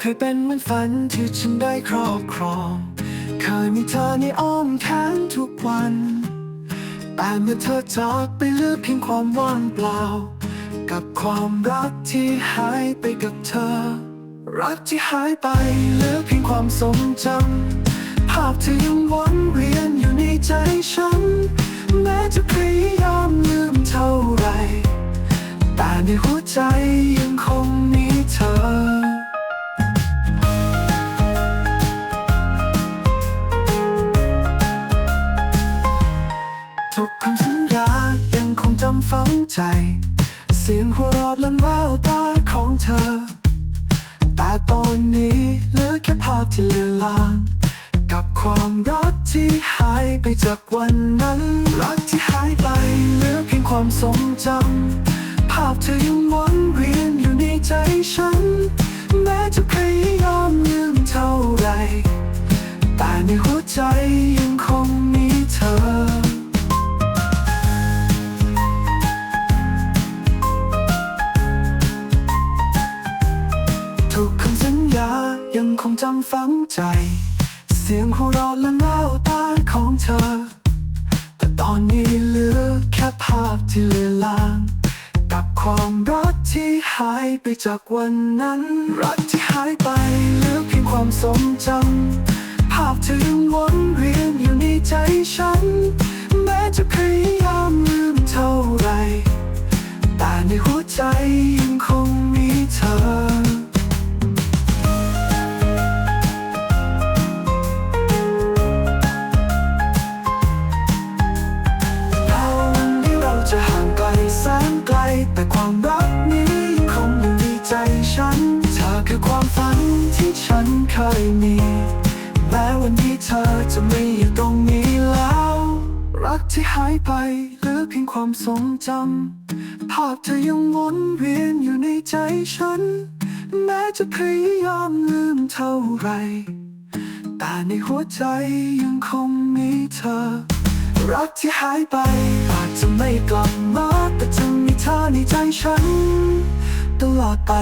เคยเป็นเหมือนฝันที่ฉันได้ครอบครอง เคยมีเธอในอ้อมแขนทุกวัน แต่เมื่อเธอจากไปเหลือเพียงความว่างเปล่า กับความรักที่หายไปกับเธอ รักที่หายไปเหลือเพียงความทรงจำภาพเธอยังวนเวียนอยู่ในใจฉัน แม้จะพยาย ใจ เสียงหัวเราะและแววตาของเธอ แต่ตอนนี้เหลือแค่ภาพที่เลือนลางกับความรักที่หายไปจากวันนั้น รักที่หายไปเหลือเพียงความทรงจำภาพเธอยังวนเวียนอยู่ในใจฉัน แม้จะพยายามลืม ยังคงจำฝังใจ เสียงหัวเราะและแววตาของเธอ แต่ตอนนี้เหลือแค่ภาพที่เลือนลางกับความรักที่หายไปจากวันนั้น รักที่หายไปเหลือเพียงความทรงจำภาพเธอยังวัน ที่ฉันเคยมี แม้วันนี้เธอจะไม่อยู่ตรงนี้แล้ว รักที่หายไปหลือเพียงความทรงจำภาพเธอยังวนเวียนอยู่ในใจฉัน แม้จะพยายามลืมเท่าไหรแต่ในหัวใจยังคงมีเธอ รักที่หายไปอาจจะไม่กลับมาแต่จะมีเธอในใจฉัน ตลอดไป